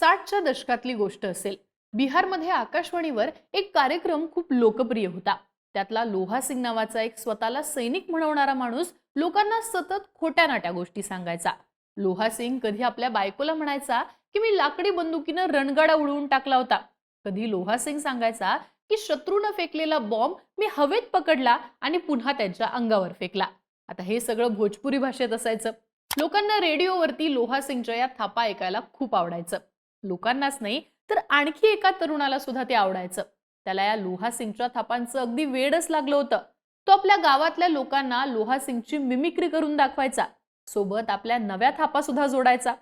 साठच्या दशकातली गोष्ट असेल. बिहारमध्ये आकाशवाणीवर एक कार्यक्रम खूप लोकप्रिय होता. त्यातला लोहा सिंग नावाचा एक स्वतःला सैनिक म्हणवणारा माणूस लोकांना सतत खोट्या नाट्या गोष्टी सांगायचा. लोहा सिंग कधी आपल्या बायकोला म्हणायचा की मी लाकडी बंदुकीनं रणगाडा उडवून टाकला होता. कधी लोहा सिंग सांगायचा की शत्रूनं फेकलेला बॉम्ब मी हवेत पकडला आणि पुन्हा त्यांच्या अंगावर फेकला. आता हे सगळं भोजपुरी भाषेत असायचं. लोकांना रेडिओवरती लोहा सिंगच्या या थापा ऐकायला खूप आवडायचं. लोकांनाच नाही तर आणखी एका तरुणाला सुद्धा ते आवडायचं. त्याला या लोहा सिंगच्या थापांचं अगदी वेडच लागलं होतं. तो आपल्या गावातल्या लोकांना लोहा सिंगची मिमिक्री करून दाखवायचा. सोबत आपल्या नव्या थापा सुद्धा जोडायचा.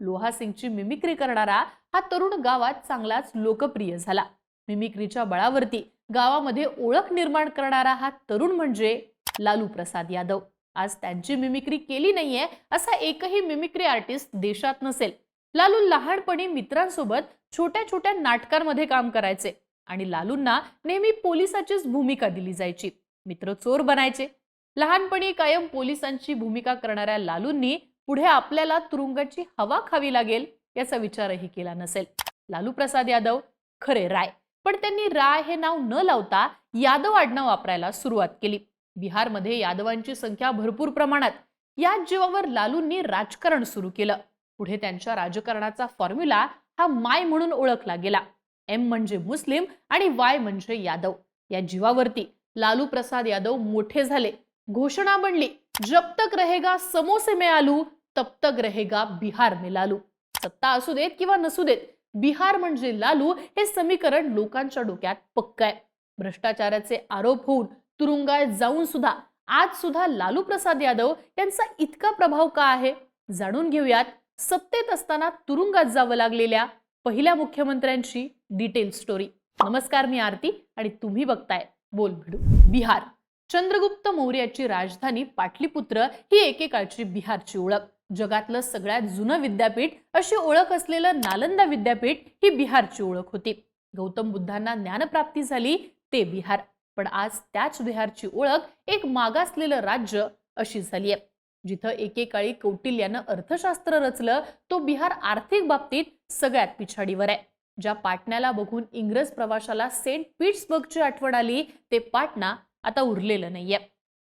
लोहा सिंगची मिमिक्री करणारा हा तरुण गावात चांगलाच लोकप्रिय झाला. मिमिक्रीच्या बळावरती गावामध्ये ओळख निर्माण करणारा हा तरुण म्हणजे लालू प्रसाद यादव. आज त्यांची मिमिक्री केली नाहीये असा एकही मिमिक्री आर्टिस्ट देशात नसेल. लालू लहानपणी मित्रांसोबत छोट्या छोट्या नाटकांमध्ये काम करायचे आणि लालूंना नेहमी पोलिसाचीच भूमिका दिली जायची. मित्र चोर बनायचे. लहानपणी कायम पोलिसांची भूमिका करणाऱ्या लालूंनी पुढे आपल्याला तुरुंगाची हवा खावी लागेल याचा विचारही केला नसेल. लालू प्रसाद यादव खरे राय. पण त्यांनी राय हे नाव न लावता यादव आडनाव वापरायला सुरुवात केली. बिहारमध्ये यादवांची संख्या भरपूर प्रमाणात. याच जीवावर लालूंनी राजकारण सुरू केलं. पुढे त्यांच्या राजकारणाचा फॉर्म्युला हा माय म्हणून ओळखला गेला. एम म्हणजे मुस्लिम आणि वाय म्हणजे यादव. या जीवावरती लालू प्रसाद यादव मोठे झाले. घोषणा बनली. जब तक रहेगा समोसे में आलू तब तक रहेगा बिहार में लालू. सत्ता असू देत किंवा नसू देत बिहार म्हणजे लालू हे समीकरण लोकांच्या डोक्यात पक्क आहे. भ्रष्टाचाराचे आरोप होऊन तुरुंगात जाऊन सुद्धा आज सुद्धा लालू प्रसाद यादव यांचा इतका प्रभाव का आहे? जाणून घेऊयात सत्तेत असताना तुरुंगात जावं लागलेल्या पहिल्या मुख्यमंत्र्यांची डिटेल स्टोरी नमस्कार मी आरती आणि तुम्ही बघताय बोल भिडू. बिहार. चंद्रगुप्त मौर्याची राजधानी पाटलीपुत्र ही एकेकाळची बिहारची ओळख. जगातलं सगळ्यात जुनं विद्यापीठ अशी ओळख असलेलं नालंदा विद्यापीठ ही बिहारची ओळख होती. गौतम बुद्धांना ज्ञानप्राप्ती झाली ते बिहार. पण आज त्याच बिहारची ओळख एक मागासलेलं राज्य अशी झाली आहे जिथं एकेकाळी कौटिल्यानं अर्थशास्त्र रचलं तो बिहार आर्थिक बाबतीत सगळ्यात पिछाडीवर आहे. ज्या पाटण्याला बघून इंग्रज प्रवाशाला सेंट पीट्सबर्गची आठवण आली ते पाटणा आता उरलेलं नाहीये.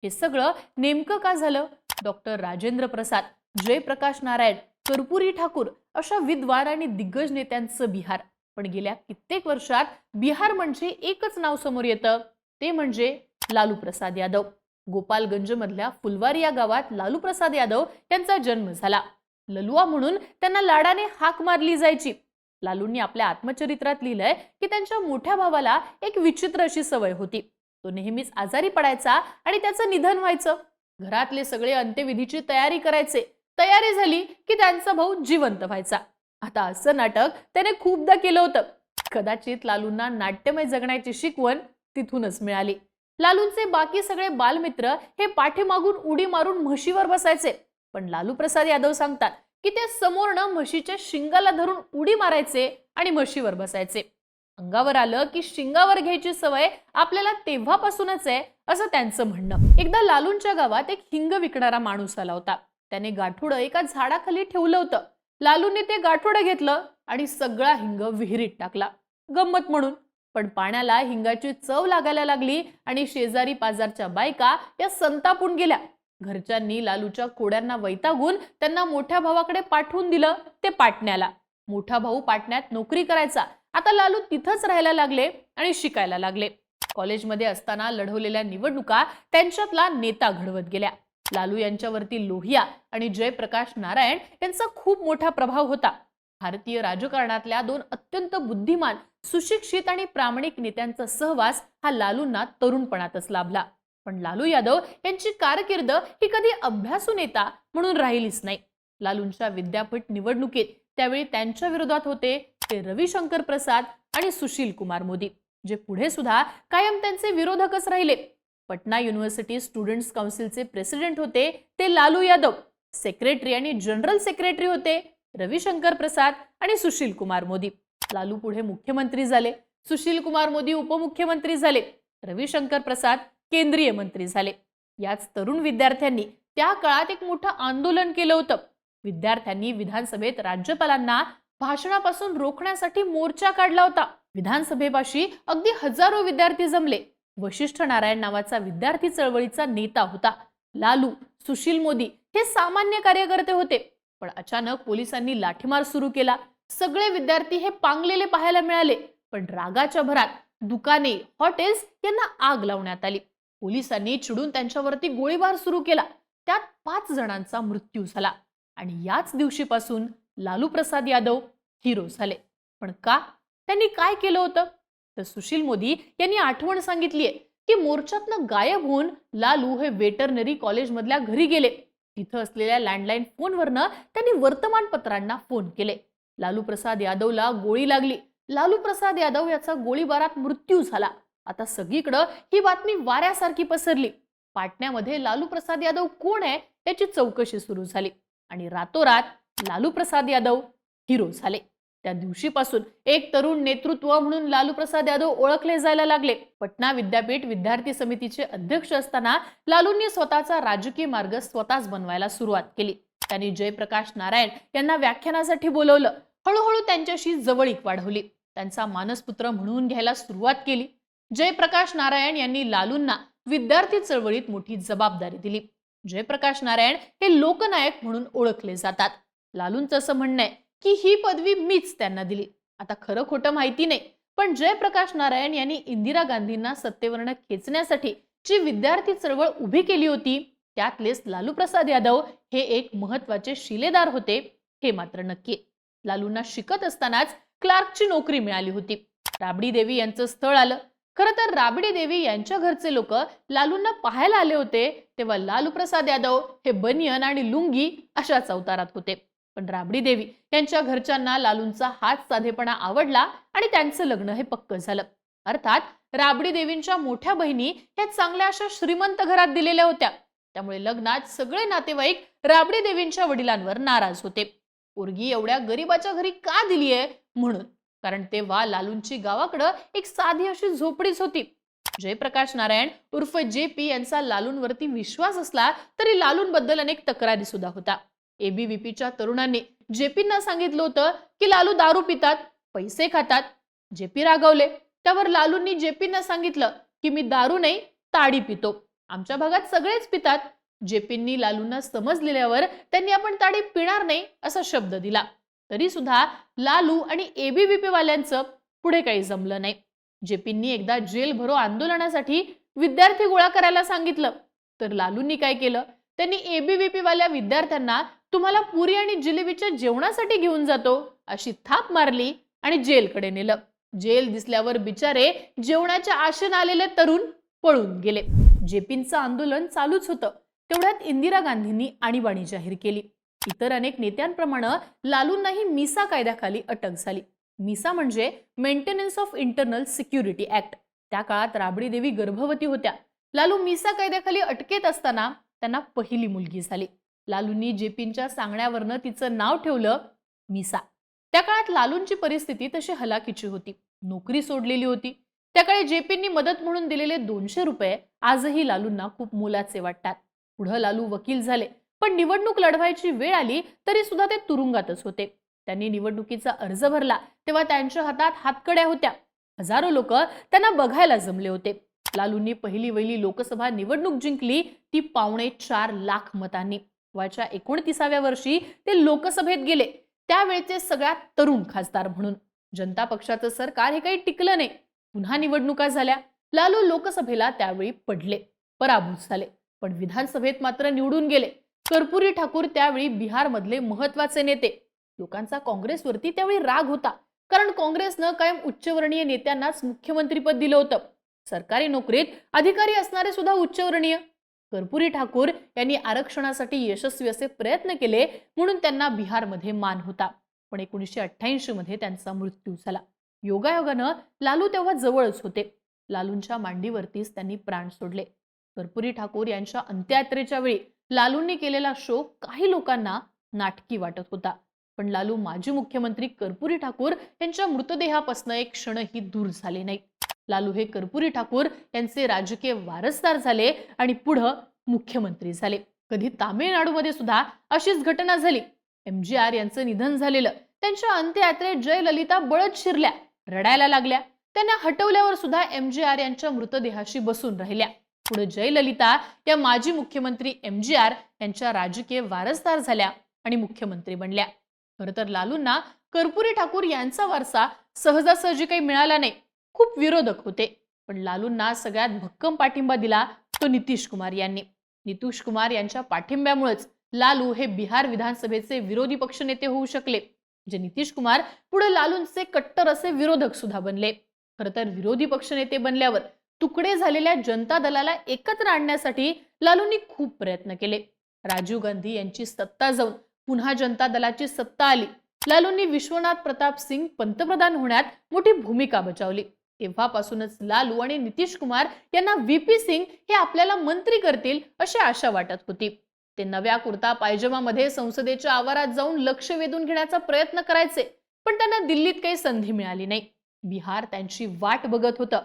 हे सगळं नेमकं का झालं? डॉक्टर राजेंद्र प्रसाद जयप्रकाश नारायण कर्पुरी ठाकूर अशा विद्वान आणि दिग्गज नेत्यांचं बिहार. पण गेल्या कित्येक वर्षात बिहार म्हणजे एकच नाव समोर येतं ते म्हणजे लालू प्रसाद यादव. गोपालगंज मधल्या फुलवारी या गावात लालूप्रसाद यादव यांचा जन्म झाला. ललुआ म्हणून त्यांना लाडाने हाक मारली जायची. लालूंनी आपल्या आत्मचरित्रात लिहिलंय की त्यांच्या मोठ्या भावाला एक विचित्र अशी सवय होती. तो नेहमीच आजारी पडायचा आणि त्याचं निधन व्हायचं. घरातले सगळे अंत्यविधीची तयारी करायचे. तयारी झाली की त्यांचा भाऊ जिवंत व्हायचा. आता असं नाटक त्याने खूपदा केलं होतं. कदाचित लालूंना नाट्यमय जगण्याची शिकवण तिथूनच मिळाली. लालूंचे बाकी सगळे बालमित्र हे पाठीमागून उडी मारून म्हशीवर बसायचे. पण लालू प्रसाद यादव सांगतात की ते समोरनं म्हशीच्या शिंगाला धरून उडी मारायचे आणि म्हशीवर बसायचे. अंगावर आलं की शिंगावर घ्यायची सवय आपल्याला तेव्हापासूनच आहे असं त्यांचं म्हणणं. एकदा लालूंच्या गावात एक हिंग विकणारा माणूस आला होता. त्याने गाठोडं एका झाडाखाली ठेवलं होतं. लालूने ते गाठोडं घेतलं आणि सगळा हिंग विहिरीत टाकला. गंमत म्हणून पण पाण्याला हिंगाची चव लागायला लागली आणि शेजारी पाजारच्या बायका या संतापून गेल्या. घरच्यांनी लालूच्या कोड्यांना वैतागून त्यांना मोठ्या भावाकडे पाठवून दिलं ते पाटण्याला. मोठा भाऊ पाटण्यात नोकरी करायचा. आता लालू तिथंच राहायला लागले आणि शिकायला लागले. कॉलेजमध्ये असताना लढवलेल्या निवडणुका त्यांच्यातला नेता घडवत गेल्या. लालू यांच्यावरती लोहिया आणि जयप्रकाश नारायण यांचा खूप मोठा प्रभाव होता. भारतीय राजकारणातल्या दोन अत्यंत बुद्धिमान सुशिक्षित आणि प्रामाणिक नेत्यांचा सहवास हा लालूंना तरुणपणातच लाभला. पण लालू यादव यांची कारकीर्द ही कधी अभ्यासू नेता म्हणून राहिलीच नाही. लालूंच्या विद्यापीठ निवडणुकीत त्यावेळी त्यांच्या विरोधात होते ते रविशंकर प्रसाद आणि सुशील कुमार मोदी जे पुढे सुद्धा कायम त्यांचे विरोधकच राहिले. पटना युनिव्हर्सिटी स्टुडंट्स काउन्सिलचे प्रेसिडेंट होते ते लालू यादव सेक्रेटरी आणि जनरल सेक्रेटरी होते रविशंकर प्रसाद आणि सुशील कुमार मोदी. लालू पुढे मुख्यमंत्री झाले. सुशील कुमार मोदी उपमुख्यमंत्री झाले. रविशंकर प्रसाद केंद्रीय मंत्री झाले. याच तरुण विद्यार्थ्यांनी त्या काळात एक मोठं आंदोलन केलं होतं. विद्यार्थ्यांनी विधानसभेत राज्यपालांना भाषणापासून रोखण्यासाठी मोर्चा काढला होता. विधानसभेपाशी अगदी हजारो विद्यार्थी जमले. वशिष्ठ नारायण नावाचा विद्यार्थी चळवळीचा नेता होता. लालू सुशील मोदी हे सामान्य कार्यकर्ते होते. पण अचानक पोलिसांनी लाठीमार सुरू केला. सगळे विद्यार्थी हे पांगलेले पाहायला मिळाले पण रागाच्या भरात दुकाने हॉटेल्स यांना आग लावण्यात आली. पोलिसांनी चिडून त्यांच्यावरती गोळीबार सुरू केला. त्यात पाच जणांचा मृत्यू झाला आणि याच दिवशीपासून लालू प्रसाद यादव हिरो झाले. पण का? त्यांनी काय केलं होतं? तर सुशील मोदी यांनी आठवण सांगितलीये की मोर्चातनं गायब होऊन लालू हे वेटरनरी कॉलेजमधल्या घरी गेले. तिथं असलेल्या लँडलाईन फोनवरनं त्यांनी वर्तमानपत्रांना फोन केले. लालू प्रसाद यादवला गोळी लागली. लालू प्रसाद यादव याचा गोळीबारात मृत्यू झाला. आता सगळीकडं ही बातमी वाऱ्यासारखी पसरली. पाटण्यामध्ये लालू प्रसाद यादव कोण आहे याची चौकशी सुरू झाली. आणि रातोरात लालू प्रसाद यादव हिरो झाले. त्या दिवशीपासून एक तरुण नेतृत्व म्हणून लालू प्रसाद यादव ओळखले जायला लागले. पटना विद्यापीठ विद्यार्थी समितीचे अध्यक्ष असताना लालूंनी स्वतःचा राजकीय मार्ग स्वतःच बनवायला सुरुवात केली. त्यांनी जयप्रकाश नारायण यांना व्याख्यानासाठी बोलवलं. हळूहळू त्यांच्याशी जवळीक वाढवली. त्यांचा मानसपुत्र म्हणून घ्यायला सुरुवात केली. जयप्रकाश नारायण यांनी लालूंना विद्यार्थी चळवळीत मोठी जबाबदारी दिली. जयप्रकाश नारायण हे लोकनायक म्हणून ओळखले जातात. लालूंचं असं म्हणणं आहे की ही पदवी मीच त्यांना दिली. आता खरं खोटं माहिती नाही पण जयप्रकाश नारायण यांनी इंदिरा गांधींना सत्तेवरनं खेचण्यासाठी जी विद्यार्थी चळवळ उभी केली होती त्यातलेच लालू प्रसाद यादव हे एक महत्त्वाचे शिलेदार होते हे मात्र नक्की लालूंना शिकत असतानाच क्लार्कची नोकरी मिळाली होती. राबडी देवी यांचं स्थळ आलं. खरं तर राबडी देवी यांच्या घरचे लोक लालूंना पाहायला आले होते तेव्हा लालू प्रसाद यादव हे बनियन आणि लुंगी अशाच अवतारात होते. पण राबडी देवी यांच्या घरच्यांना लालूंचा हात साधेपणा आवडला आणि त्यांचं लग्न हे पक्क झालं. अर्थात राबडी देवींच्या मोठ्या बहिणी ह्या चांगल्या अशा श्रीमंत घरात दिलेल्या होत्या. त्यामुळे लग्नात सगळे नातेवाईक राबडी देवींच्या वडिलांवर नाराज होते. पोरगी एवढ्या गरीबाच्या घरी का दिलीये? म्हणून. कारण तेव्हा लालूंची गावाकडं एक साधी अशी झोपडीच होती. जयप्रकाश नारायण उर्फ जे पी यांचा लालूंवरती विश्वास असला तरी लालूंबद्दल अनेक तक्रारी सुद्धा होता. एबीव्हीपीच्या तरुणांनी जेपींना सांगितलं होतं की लालू दारू पितात पैसे खातात. जेपी रागवले. त्यावर लालूंनी जेपींना सांगितलं की मी दारू नाही ताडी पितो. आमच्या भागात सगळेच पितात. जेपींनी लालूंना समजलेल्यावर त्यांनी आपण ताडी पिणार नाही असा शब्द दिला. तरी सुद्धा लालू आणि एबीव्हीपी वाल्यांचं पुढे काही जमलं नाही. जेपींनी एकदा जेल भरो आंदोलनासाठी विद्यार्थी गोळा करायला सांगितलं तर लालूंनी काय केलं? त्यांनी एबीव्हीपी वाल्या विद्यार्थ्यांना तुम्हाला पुरी आणि जिलेबीच्या जेवणासाठी घेऊन जातो अशी थाप मारली आणि जेलकडे नेलं. जेल दिसल्यावर बिचारे जेवणाच्या आशेने आलेले तरुण पळून गेले. जेपींचं आंदोलन चालूच होतं. तेवढ्यात इंदिरा गांधींनी आणीबाणी जाहीर केली. इतर अनेक नेत्यांप्रमाणे लालूंनाही मिसा कायद्याखाली अटक झाली. मिसा म्हणजे maintenance of internal security act त्या काळात राबडी देवी गर्भवती होत्या. लालू मिसा कायद्याखाली अटकेत असताना त्यांना पहिली मुलगी झाली. लालूंनी जेपींच्या सांगण्यावरनं तिचं नाव ठेवलं मिसा. त्या काळात लालूंची परिस्थिती तशी हलाखीची होती. नोकरी सोडलेली होती. त्या काळी जेपींनी मदत म्हणून दिलेले दोनशे रुपये आजही लालूंना खूप मोलाचे वाटतात. पुढं लालू वकील झाले. पण निवडणूक लढवायची वेळ आली तरी सुद्धा ते तुरुंगातच होते. त्यांनी निवडणुकीचा अर्ज भरला तेव्हा त्यांच्या हातात हातकड्या होत्या. हजारो लोक त्यांना बघायला जमले होते. लालूंनी पहिली वहिली लोकसभा निवडणूक जिंकली ती पावणे चार लाख मतांनी. वयाच्या एकोणतीसाव्या वर्षी ते लोकसभेत गेले. त्यावेळचे सगळ्यात तरुण खासदार म्हणून. जनता पक्षाचं सरकार हे काही टिकलं नाही. पुन्हा निवडणुका झाल्या. लालू लोकसभेला त्यावेळी पडले. पराभूत झाले. पण विधानसभेत मात्र निवडून गेले. कर्पुरी ठाकूर त्यावेळी बिहारमधले महत्त्वाचे नेते. लोकांचा काँग्रेसवरती त्यावेळी राग होता. कारण काँग्रेसनं कायम उच्चवर्णीय नेत्यांनाच मुख्यमंत्रीपद दिलं होतं. सरकारी नोकरीत अधिकारी असणारे सुद्धा उच्चवर्णीय. कर्पुरी ठाकूर यांनी आरक्षणासाठी यशस्वी असे प्रयत्न केले म्हणून त्यांना बिहारमध्ये मान होता. पण एकोणीसशे अठ्ठ्याऐंशी मध्ये त्यांचा मृत्यू झाला. योगायोगानं लालू तेव्हा जवळच होते. लालूंच्या मांडीवरतीच त्यांनी प्राण सोडले. कर्पुरी ठाकूर यांच्या अंत्ययात्रेच्या वेळी लालूंनी केलेला शोक काही लोकांना नाटकी वाटत होता. पण लालू माजी मुख्यमंत्री कर्पुरी ठाकूर यांच्या मृतदेहापासून एक क्षणही दूर झाले नाही लालू हे कर्पुरी ठाकूर यांचे राजकीय वारसदार झाले आणि पुढं मुख्यमंत्री झाले. कधी तामिळनाडूमध्ये सुद्धा अशीच घटना झाली. एम जी आर यांचं निधन झालेलं. त्यांच्या अंत्ययात्रेत जयललिता बळत शिरल्या रडायला लागल्या. त्यांना हटवल्यावर सुद्धा एम जी आर यांच्या मृतदेहाशी बसून राहिल्या. पुढे जयललिता या माजी मुख्यमंत्री एम जी आर यांच्या राजकीय वारसदार झाल्या आणि मुख्यमंत्री बनल्या. खरं तर लालूंना कर्पुरी ठाकूर यांचा वारसा सहजासहजी काही मिळाला नाही खूप विरोधक होते. पण लालूंना सगळ्यात भक्कम पाठिंबा दिला तो नितीश कुमार यांनी. नितीश कुमार यांच्या पाठिंब्यामुळेच लालू हे बिहार विधानसभेचे विरोधी पक्षनेते होऊ शकले जे नितीश कुमार पुढे लालूंचे कट्टर असे विरोधक सुद्धा बनले. खर तर विरोधी पक्षनेते बनल्यावर तुकडे झालेल्या जनता दलाला एकत्र आणण्यासाठी लालूंनी खूप प्रयत्न केले. राजीव गांधी यांची सत्ता जाऊन पुन्हा जनता दलाची सत्ता आली. लालूंनी विश्वनाथ प्रताप सिंग पंतप्रधान होण्यात मोठी भूमिका बजावली. तेव्हापासूनच लालू आणि नितीश कुमार यांना व्हीपी सिंग हे आपल्याला मंत्री करतील अशी आशा वाटत होती. ते नव्या कुर्ता पायजमामध्ये संसदेच्या आवारात जाऊन लक्ष वेधून घेण्याचा प्रयत्न करायचे पण त्यांना दिल्लीत काही संधी मिळाली नाही. बिहार त्यांची वाट बघत होतं.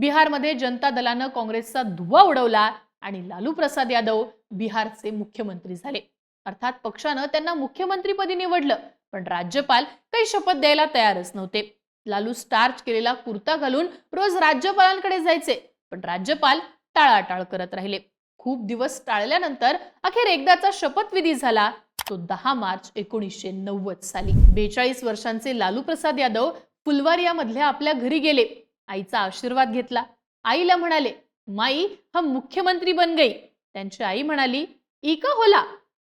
बिहारमध्ये जनता दलानं काँग्रेसचा धुवा उडवला आणि लालू प्रसाद यादव बिहारचे मुख्यमंत्री झाले. अर्थात पक्षानं त्यांना मुख्यमंत्रीपदी निवडलं पण राज्यपाल काही शपथ द्यायला तयारच नव्हते. लालू स्टार्च केलेला कुर्ता घालून रोज राज्यपालांकडे जायचे पण राज्यपाल टाळाटाळ करत राहिले. खूप दिवस टाळल्यानंतर अखेर एकदाचा शपथविधी झाला. तो दहा मार्च एकोणीसशे नव्वद साली. बेचाळीस वर्षांचे लालू प्रसाद यादव फुलवारियामधल्या आपल्या घरी गेले. आईचा आशीर्वाद घेतला. आईला म्हणाले माई हम मुख्यमंत्री बन गई. त्यांची आई म्हणाली इका होला?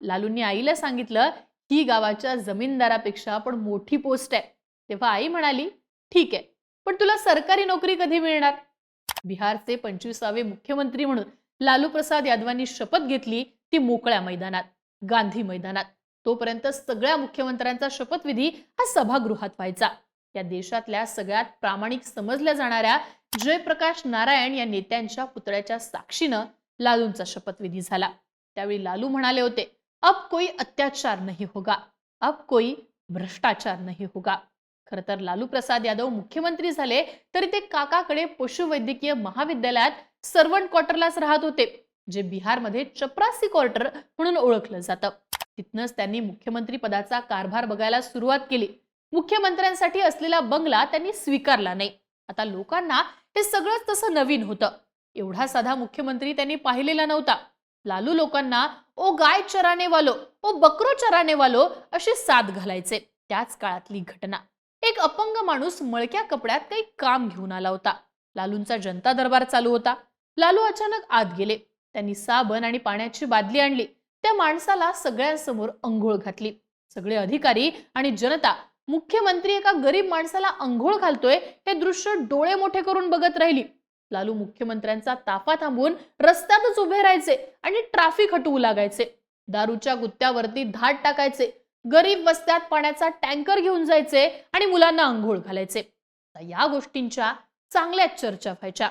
लालूंनी आईला सांगितलं ही गावाच्या जमीनदारापेक्षा पण मोठी पोस्ट आहे. तेव्हा आई म्हणाली ठीक आहे पण तुला सरकारी नोकरी कधी मिळणार? बिहारचे पंचवीसावे मुख्यमंत्री म्हणून लालू प्रसाद यादवांनी शपथ घेतली ती मोकळ्या मैदानात गांधी मैदानात. तोपर्यंत सगळ्या मुख्यमंत्र्यांचा शपथविधी हा सभागृहात व्हायचा. या देशातल्या सगळ्यात प्रामाणिक समजल्या जाणाऱ्या जयप्रकाश नारायण या नेत्यांच्या पुतळ्याच्या साक्षीनं लालूंचा शपथविधी झाला. त्यावेळी लालू म्हणाले होते अब कोई अत्याचार नाही होगा अब कोई भ्रष्टाचार नाही होगा. खर तर लालू प्रसाद यादव मुख्यमंत्री झाले तरी ते काकाकडे पशुवैद्यकीय महाविद्यालयात सर्वंट क्वार्टरलाच राहत होते जे बिहारमध्ये चपरासी क्वार्टर म्हणून ओळखलं जातं. तिथनंच त्यांनी मुख्यमंत्री पदाचा कारभार बघायला सुरुवात केली. मुख्यमंत्र्यांसाठी असलेला बंगला त्यांनी स्वीकारला नाही. आता लोकांना हे सगळंच तसं नवीन होतं. एवढा साधा मुख्यमंत्री त्यांनी पाहिलेला नव्हता. लालू लोकांना ओ गाय चराने वालो ओ बकरो चराने वालो अशी साथ घालायचे. त्याच काळातली घटना. एक अपंग माणूस मळक्या कपड्यात काही काम घेऊन आला होता. लालूंचा जनता दरबार चालू होता. लालू अचानक आत गेले. त्यांनी साबण आणि पाण्याची बादली आणली. त्या माणसाला सगळ्यांसमोर अंघोळ घातली. सगळे अधिकारी आणि जनता मुख्यमंत्री एका गरीब माणसाला अंघोळ घालतोय हे दृश्य डोळे मोठे करून बघत राहिली. लालू मुख्यमंत्र्यांचा ताफा थांबवून रस्त्यातच उभे राहायचे आणि ट्रॅफिक हटवू लागायचे. दारूच्या गुत्त्यावरती धाड टाकायचे. गरीब वस्त्यात पाण्याचा टँकर घेऊन जायचे आणि मुलांना अंघोळ घालायचे. या गोष्टींच्या चांगल्याच चर्चा व्हायच्या.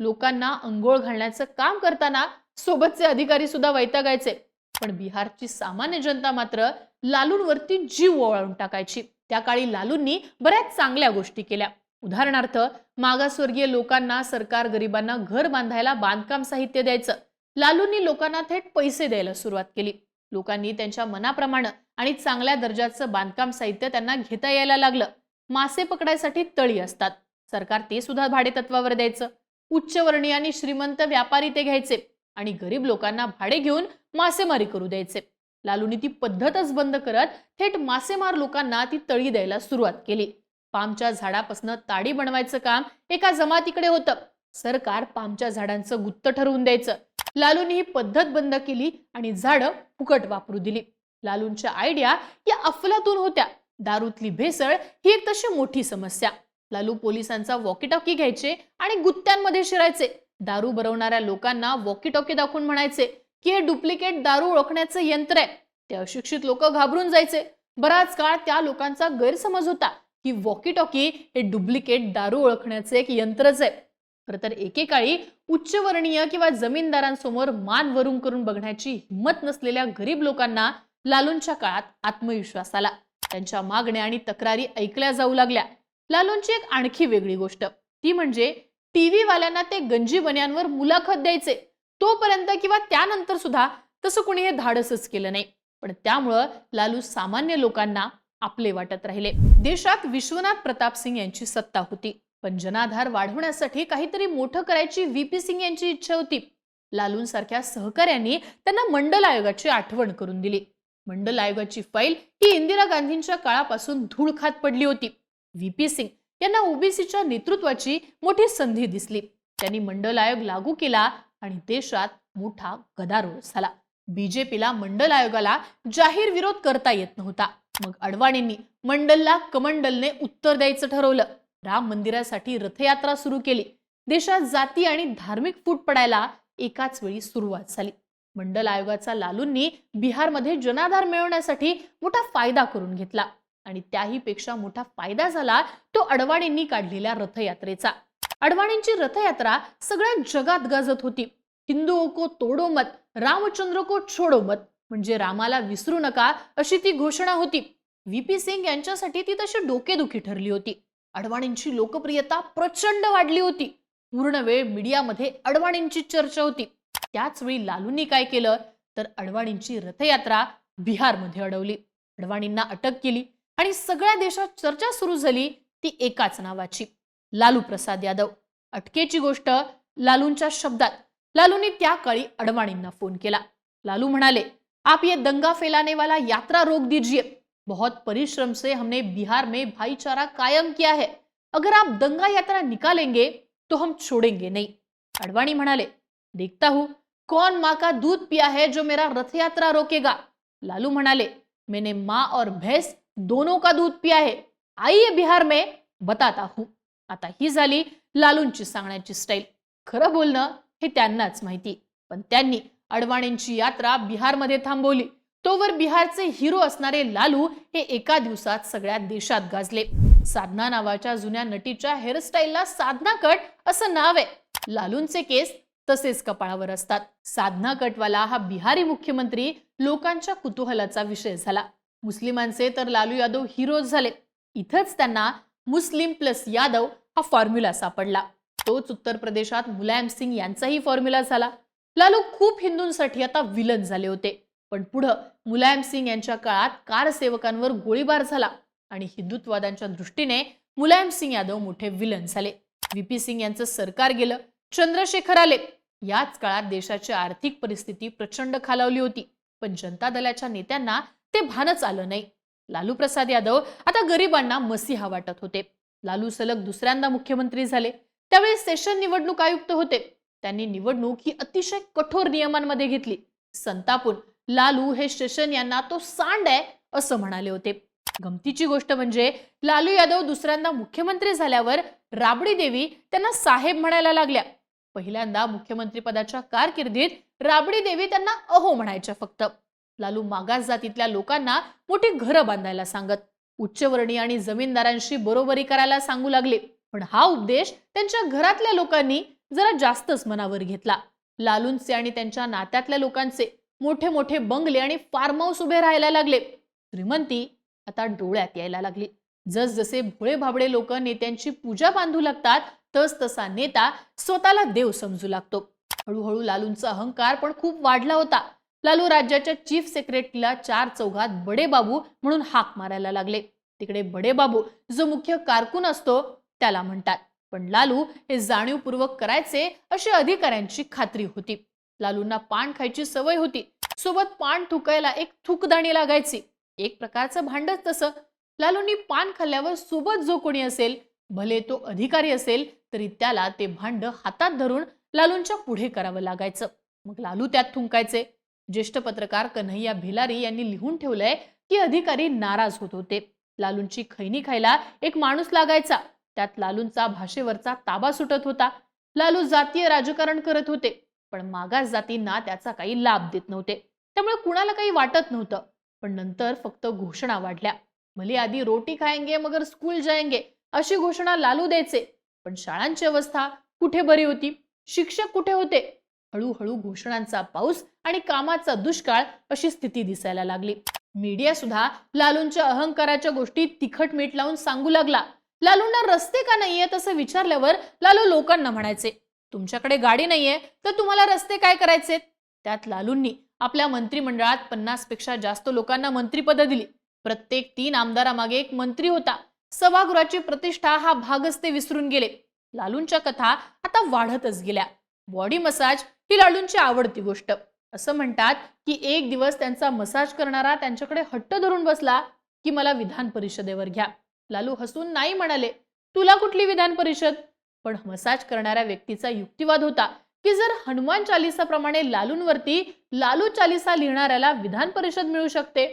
लोकांना अंघोळ घालण्याचं काम करताना सोबतचे अधिकारी सुद्धा वैतागायचे. पण बिहारची सामान्य जनता मात्र लालूंवरती जीव ओवाळून टाकायची. त्या काळी लालूंनी बऱ्याच चांगल्या गोष्टी केल्या. उदाहरणार्थ मागासवर्गीय लोकांना सरकार गरिबांना घर बांधायला बांधकाम साहित्य द्यायचं. लालूंनी लोकांना थेट पैसे द्यायला सुरुवात केली. लोकांनी त्यांच्या मनाप्रमाणे आणि चांगल्या दर्जाचं बांधकाम साहित्य त्यांना घेता यायला लागलं. मासे पकडायसाठी तळी असतात. सरकार ते सुद्धा भाडेतत्वावर द्यायचं. उच्चवर्णीय आणि श्रीमंत व्यापारी ते घ्यायचे आणि गरीब लोकांना भाडे घेऊन मासेमारी करू द्यायचे. लालूंनी ती पद्धतच बंद करत थेट मासेमार लोकांना ती तळी द्यायला सुरुवात केली. पामच्या झाडापासून ताडी बनवायचं काम एका जमातीकडे होतं. सरकार पामच्या झाडांचं गुत्त ठरवून द्यायचं. लालूंनी ही पद्धत बंद केली आणि झाडं फुकट वापरू दिली. लालूंच्या आयडिया या अफलातून होत्या. दारूतली भेसळ ही एक तशी मोठी समस्या. लालू पोलिसांचा वॉकीटॉकी घ्यायचे आणि गुत्त्यांमध्ये शिरायचे. दारू बरवणाऱ्या लोकांना वॉकीटॉकी दाखवून म्हणायचे. की हे डुप्लिकेट दारू ओळखण्याचं यंत्र आहे. ते अशिक्षित लोक घाबरून जायचे. बराच काळ त्या लोकांचा गैरसमज होता की वॉकी टॉकी हे डुप्लिकेट दारू ओळखण्याचं एक यंत्रच आहे. खरं तर एकेकाळी उच्चवर्णीय किंवा जमीनदारांसमोर मान वरून करून बघण्याची हिंमत नसलेल्या गरीब लोकांना लालूंच्या काळात आत्मविश्वास आला. त्यांच्या मागण्या आणि तक्रारी ऐकल्या जाऊ लागल्या. लालूंची एक आणखी वेगळी गोष्ट. ती म्हणजे टीव्ही वाल्यांना ते गंजी बन्यांवर मुलाखत द्यायचे. तोपर्यंत किंवा त्यानंतर सुद्धा तसं कुणी हे धाडसच केलं नाही. पण त्यामुळं लालू सामान्य लोकांना आपले वाटत राहिले. देशात विश्वनाथ प्रताप सिंग यांची सत्ता होती. पण जनाधार वाढवण्यासाठी काहीतरी मोठं करायची व्हीपी सिंग यांची इच्छा होती. लालूंसारख्या सहकाऱ्यांनी त्यांना मंडल आयोगाची आठवण करून दिली. मंडल आयोगाची फाईल ही इंदिरा गांधींच्या काळापासून धूळ खात पडली होती. व्हीपी सिंग यांना ओबीसीच्या नेतृत्वाची मोठी संधी दिसली. त्यांनी मंडल आयोग लागू केला आणि देशात मोठा गदारोळ झाला. बीजेपीला मंडल आयोगाला जाहीर विरोध करता येत नव्हता. मग अडवाणींनी मंडलला कमंडलने उत्तर द्यायचं ठरवलं. राम मंदिरासाठी रथयात्रा सुरू केली. देशात जाती आणि धार्मिक फूट पडायला एकाच वेळी सुरुवात झाली. मंडल आयोगाचा लालूंनी बिहारमध्ये जनाधार मिळवण्यासाठी मोठा फायदा करून घेतला. आणि त्याही पेक्षा मोठा फायदा झाला तो अडवाणींनी काढलेल्या रथयात्रेचा. अडवाणींची रथयात्रा सगळ्या जगात गाजत होती. हिंदुओं को तोडो मत रामचंद्र को छोडो मत. म्हणजे रामाला विसरू नका अशी ती घोषणा होती. व्हीपी सिंग यांच्यासाठी ती तशी डोकेदुखी ठरली होती. अडवाणींची लोकप्रियता प्रचंड वाढली होती. पूर्ण वेळ मीडियामध्ये अडवाणींची चर्चा होती. त्याच वेळी लालूंनी काय केलं? तर अडवाणींची रथयात्रा बिहारमध्ये अडवली. अडवाणींना अटक केली आणि सगळ्या देशात चर्चा सुरू झाली ती एकाच नावाची. लालू प्रसाद यादव. अटकेची गोष्ट लालूंच्या शब्दात. लालूंनी त्या काळी अडवाणींना फोन केला. लालू म्हणाले आप ये दंगा फैलाने वाला यात्रा रोक दीजिए. बहुत परिश्रम से हमने बिहार में भाईचारा कायम किया है. अगर आप दंगा यात्रा निकालेंगे तो हम छोड़ेंगे नहीं. अडवाणी म्हणाले देखता हूं कौन माँ का दूध पिया है जो मेरा रथ यात्रा रोकेगा? लालू म्हणाले मैंने माँ और भैंस दोनों का दूध पिया है. आइए बिहार में बताता हूं. आता ही झाली लालूंची सांगण्याची स्टाईल खरं बोलणं हे त्यांनाच माहिती. पण त्यांनी अडवाणींची यात्रा बिहारमध्ये थांबवली. तोवर बिहारचे हिरो असणारे लालू हे एका दिवसात सगळ्या देशात गाजले. साधना नावाच्या जुन्या नटीच्या हेअरस्टाईलला साधना कट असं नाव आहे. लालूंचे केस तसेच कपाळावर असतात. साधना कटवाला हा बिहारी मुख्यमंत्री लोकांच्या कुतूहलाचा विषय झाला. मुस्लिमांचे तर लालू यादव हिरोज झाले. इथंच त्यांना मुस्लिम प्लस यादव हा फॉर्म्युला सापडला. तोच उत्तर प्रदेशात मुलायम सिंग यांचाही फॉर्म्युला झाला. लालू खूप हिंदूंसाठी आता विलन झाले होते. पण पुढं मुलायम सिंग यांच्या काळात कार सेवकांवर गोळीबार झाला आणि हिंदुत्ववादांच्या दृष्टीने मुलायम सिंग यादव मोठे विलन झाले. व्हीपी सिंग यांचं सरकार गेलं चंद्रशेखर आले. याच काळात देशाची आर्थिक परिस्थिती प्रचंड खालावली होती. पण जनता दलाच्या नेत्यांना ते भानच आलं नाही. लालू प्रसाद यादव आता गरिबांना मसीहा वाटत होते. लालू सलग दुसऱ्यांदा मुख्यमंत्री झाले. त्यावेळी सेशन निवडणूक आयुक्त होते. त्यांनी निवडणूक ही अतिशय कठोर नियमांमध्ये घेतली. संतापून लालू हे सेशन यांना तो सांड आहे असं म्हणाले होते. गमतीची गोष्ट म्हणजे लालू यादव दुसऱ्यांदा मुख्यमंत्री झाल्यावर राबडी देवी त्यांना साहेब म्हणायला लागल्या. पहिल्यांदा मुख्यमंत्री पदाच्या कारकिर्दीत राबडी देवी त्यांना अहो म्हणायच्या फक्त. लालू मागास जातीतल्या लोकांना मोठी घरं बांधायला सांगत. उच्चवर्णीय आणि जमीनदारांशी बरोबरी करायला सांगू लागले. पण हा उपदेश त्यांच्या घरातल्या लोकांनी जरा जास्तच मनावर घेतला. लालूंचे आणि त्यांच्या नात्यातल्या लोकांचे मोठे मोठे बंगले आणि फार्म हाऊस उभे राहायला लागले. श्रीमंती आता डोळ्यात यायला लागली. जसजसे भोळे भाबडे लोक नेत्यांची पूजा बांधू लागतात तस तसा नेता स्वतःला देव समजू लागतो. हळूहळू लालूंचा अहंकार पण खूप वाढला होता. लालू राज्याच्या चीफ सेक्रेटरीला चार चौघात बडे बाबू म्हणून हाक मारायला लागले. तिकडे बडे बाबू जो मुख्य कारकून असतो त्याला म्हणतात. पण लालू हे जाणीवपूर्वक करायचे अशी अधिकाऱ्यांची खात्री होती. लालूंना पान खायची सवय होती. सोबत पान थुकायला एक थुकदाणी लागायची. एक प्रकारचं भांडच तसं. लालूंनी पान खाल्ल्यावर सोबत जो कोणी असेल भले तो अधिकारी असेल तरी त्याला ते भांड हातात धरून लालूंच्या पुढे करावं लागायचं. मग लालू त्यात थुंकायचे. ज्येष्ठ पत्रकार कन्हैया भिलारी यांनी लिहून ठेवलंय की अधिकारी नाराज होत होते. लालूंची खैनी खायला एक माणूस लागायचा. त्यात लालूंचा भाषेवरचा ताबा सुटत होता. लालू जातीय राजकारण करत होते पण मागास जातींना त्याचा काही लाभ देत नव्हते. त्यामुळे कुणाला काही वाटत नव्हतं. पण नंतर फक्त घोषणा वाढल्या. भले आधी रोटी खाएंगे मगर स्कूल जायंगे अशी घोषणा लालू द्यायचे. पण शाळांची अवस्था कुठे बरी होती? शिक्षक कुठे होते? हळूहळू घोषणांचा पाऊस आणि कामाचा दुष्काळ अशी स्थिती दिसायला लागली. मीडिया सुद्धा लालूंच्या अहंकाराच्या गोष्टी तिखट मीठ लावून सांगू लागला. लालूंना रस्ते का नाहीयेत असं विचारल्यावर लालू लोकांना म्हणायचे तुमच्याकडे गाडी नाहीये तर तुम्हाला रस्ते काय करायचे त्यात लालूंनी आपल्या मंत्रिमंडळात पन्नासपेक्षा जास्त लोकांना मंत्रिपद दिली. प्रत्येक तीन आमदारामागे एक मंत्री होता. सभागृहाची प्रतिष्ठा हा भागच ते विसरून गेले. लालूंच्या कथा आता वाढतच गेल्या. बॉडी मसाज ही लालूंची आवडती गोष्ट. असं म्हणतात की एक दिवस त्यांचा मसाज करणारा त्यांच्याकडे हट्ट धरून बसला की मला विधान परिषदेवर घ्या. लालू हसून नाही म्हणाले तुला कुठली विधान परिषद? पण मसाज करणाऱ्या व्यक्तीचा युक्तिवाद होता की जर हनुमान चालिसाप्रमाणे लालूंवरती लालू चालिसा लिहिणाऱ्याला विधान परिषद मिळू शकते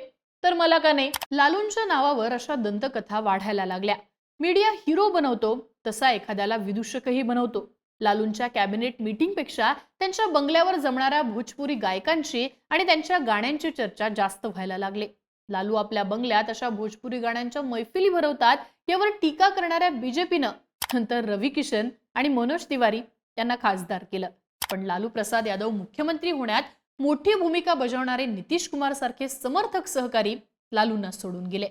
तर मला का नाही? लालूंच्या नावावर अशा दंतकथा वाढायला लागल्या. मीडिया हिरो बनवतो तसा एखाद्याला विदूषकही बनवतो. लालूंच्या कॅबिनेट मीटिंगपेक्षा त्यांच्या बंगल्यावर जमणाऱ्या भोजपुरी गायकांची आणि त्यांच्या गाण्यांची चर्चा जास्त व्हायला लागली. लालू आपल्या बंगल्यात अशा भोजपुरी गाण्यांच्या मैफिली भरवतात यावर टीका करणाऱ्या बीजेपीनं नंतर रवी किशन आणि मनोज तिवारी यांना खासदार केलं. पण लालू प्रसाद यादव मुख्यमंत्री होण्यात मोठी भूमिका बजावणारे नितीश कुमार सारखे समर्थक सहकारी लालूंना सोडून गेले.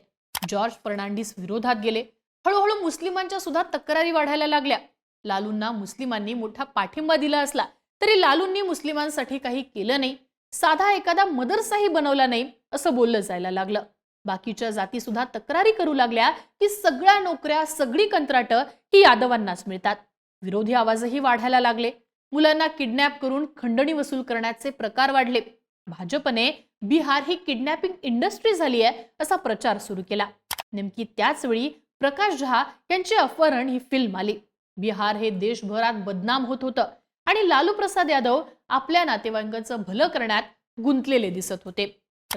जॉर्ज फर्नांडिस विरोधात गेले. हळूहळू मुस्लिमांच्या सुद्धा तक्रारी वाढायला लागल्या. लालूंना मुस्लिमांनी मोठा पाठिंबा दिला असला तरी लालूंनी मुस्लिमांसाठी काही केलं नाही साधा एखादा मदरसाही बनवला नाही असं बोललं जायला लागलं. बाकीच्या जाती सुद्धा तक्रारी करू लागल्या की सगळ्या नोकऱ्या सगळी कंत्राटं ही यादवांनाच मिळतात. विरोधी आवाजही वाढायला लागले. मुलांना किडनॅप करून खंडणी वसूल करण्याचे प्रकार वाढले. भाजपने बिहार ही किडनॅपिंग इंडस्ट्री झाली आहे असा प्रचार सुरू केला. नेमकी त्याच वेळी प्रकाश झा यांचे अपहरण ही फिल्म आली. बिहार हे देशभरात बदनाम होत होतं. आणि लालू प्रसाद यादव आपल्या नातेवाईकांचं भलं करण्यात गुंतलेले दिसत होते.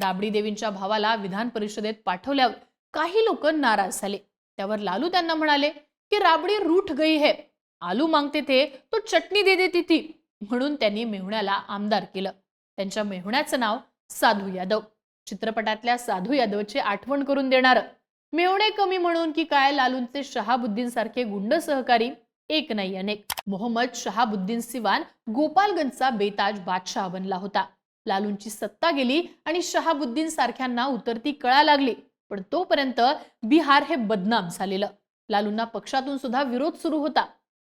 राबडी देवींच्या भावाला विधान परिषदेत पाठवल्यावर काही लोक नाराज झाले. त्यावर लालू त्यांना म्हणाले की राबडी रूठ गई है. आलू मागते थे तो चटणी दे देती ती म्हणून त्यांनी मेहुण्याला आमदार केलं. त्यांच्या मेहुण्याचं नाव साधू यादव. चित्रपटातल्या साधू यादवची आठवण करून देणार. मेवणे कमी म्हणून की काय लालूंचे शहाबुद्दीन सारखे गुंड सहकारी एक नाही अनेक. मोहम्मद शहाबुद्दीन सिवान गोपालगंजचा बेताज बादशाह बनला होता. लालूंची सत्ता गेली आणि शहाबुद्दीन सारख्यांना उतरती कळा लागली पण तोपर्यंत बिहार हे बदनाम झालेलं. लालूंना पक्षातून सुद्धा विरोध सुरू होता.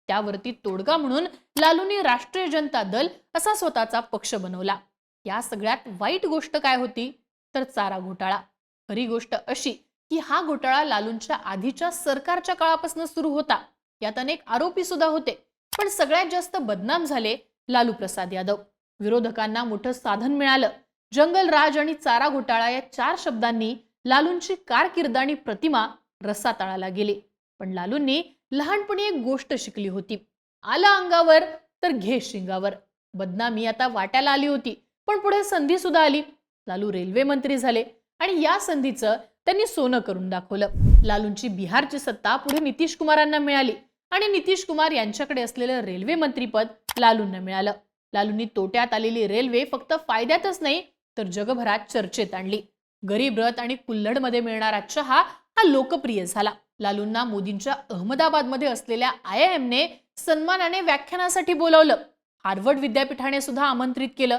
त्यावरती तोडगा म्हणून लालूंनी राष्ट्रीय जनता दल असा स्वतःचा पक्ष बनवला. या सगळ्यात वाईट गोष्ट काय होती? तर चारा घोटाळा. खरी गोष्ट अशी की हा घोटाळा लालूंच्या आधीच्या सरकारच्या काळापासून सुरू होता. यात अनेक आरोपी सुद्धा होते. पण सगळ्यात जास्त बदनाम झाले लालू प्रसाद यादव. विरोधकांना मोठं साधन मिळालं. जंगल राज आणि चारा घोटाळा या चार शब्दांनी लालूंची कारकिर्द आणि प्रतिमा रसातळाला गेली. पण लालूंनी लहानपणी एक गोष्ट शिकली होती. आला अंगावर तर घे शिंगावर. बदनामी आता वाट्याला आली होती पण पुढे संधी सुद्धा आली. लालू रेल्वे मंत्री झाले आणि या संधीचं त्यांनी सोनं करून दाखवलं. लालूंची बिहारची सत्ता पुढे नितीश कुमारांना मिळाली. आणि नितीश कुमार यांच्याकडे असलेलं रेल्वे मंत्रीपद लालूंना मिळालं. लालूंनी तोट्यात आलेली रेल्वे फक्त फायद्यातच नाही तर जगभरात चर्चेत आणली. गरीब रथ आणि कुल्हडमध्ये मिळणारा चहा हा लोकप्रिय झाला. लालूंना मोदींच्या अहमदाबादमध्ये असलेल्या आय आय एमने सन्मानाने व्याख्यानासाठी बोलावलं. हार्वर्ड विद्यापीठाने सुद्धा आमंत्रित केलं.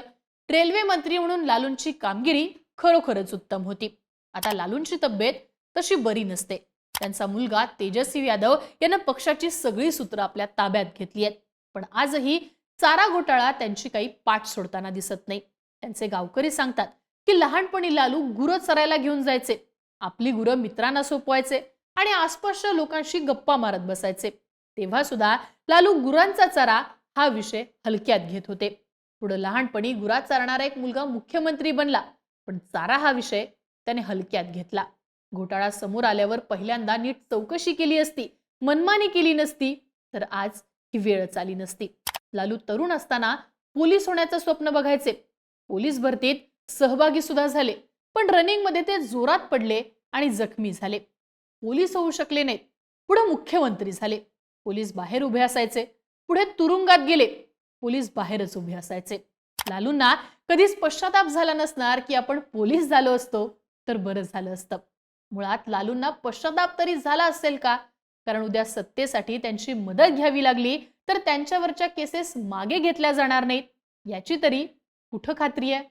रेल्वे मंत्री म्हणून लालूंची कामगिरी खरोखरच उत्तम होती. आता लालूंची तब्येत तशी बरी नसते. त्यांचा मुलगा तेजस्वी यादव यानं पक्षाची सगळी सूत्र आपल्या ताब्यात घेतली आहेत. पण आजही चारा घोटाळा त्यांची काही पाठ सोडताना दिसत नाही. त्यांचे गावकरी सांगतात की लहानपणी लालू गुरं चरायला घेऊन जायचे. आपली गुरं मित्रांना सोपवायचे आणि आसपासच्या लोकांशी गप्पा मारत बसायचे. तेव्हा सुद्धा लालू गुरांचा चारा हा विषय हलक्यात घेत होते. पुढे लहानपणी गुरा चारणारा एक मुलगा मुख्यमंत्री बनला पण चारा हा विषय त्याने हलक्यात घेतला. घोटाळा समोर आल्यावर पहिल्यांदा नीट चौकशी केली असती मनमानी केली नसती तर आज ही वेळच आली नसती. लालू तरुण असताना पोलीस होण्याचं स्वप्न बघायचे. पोलीस भरतीत सहभागी सुद्धा झाले पण रनिंगमध्ये ते जोरात पडले आणि जखमी झाले. पोलीस होऊ शकले नाहीत. पुढे मुख्यमंत्री झाले. पोलीस बाहेर उभे असायचे. पुढे तुरुंगात गेले. पोलीस बाहेरच उभे असायचे. लालूंना कधीच पश्चाताप झाला नसणार की आपण पोलीस झालो असतो तर बरं झालं असतं. मुळात लालूंना पश्चाताप तरी झाला असेल का? कारण उद्या सत्तेसाठी त्यांची मदत घ्यावी लागली तर त्यांच्यावरच्या केसेस मागे घेतल्या जाणार नाहीत. याची तरी कुठं खात्री आहे?